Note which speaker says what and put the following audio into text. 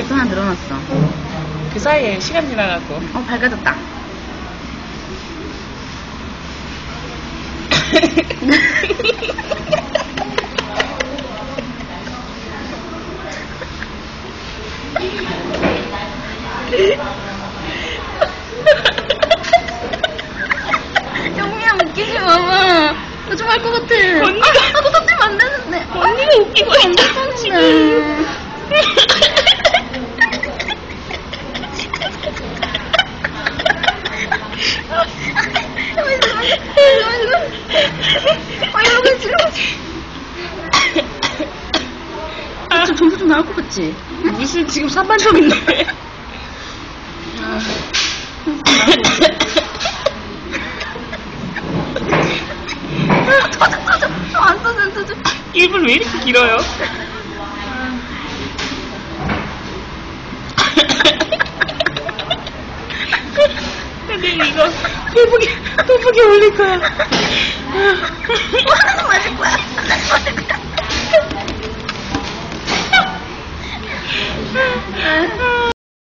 Speaker 1: 하나 늘어났어.
Speaker 2: 그 사이에 시간 지나가고.
Speaker 1: 어, 밝아졌다. 영미야, 웃기지 마마. 나좀할 것 같아.
Speaker 2: 언니가-
Speaker 1: 아, 너 터뜨리면 안 되는데.
Speaker 2: 언니가 웃기고
Speaker 1: 안
Speaker 2: 있잖아, 지금.
Speaker 1: 되는데. 아, 이러고 있지, 이러고 있지.
Speaker 2: 아,
Speaker 1: 좀 점수 좀 나올 것 같지?
Speaker 2: 무슨 지금 3만점인데.
Speaker 1: 터져, 터져. 아, 안 터져, 안 터져.
Speaker 2: 1분 왜 이렇게 길어요? 근데 이거 페북에, 페북에 올릴 거야.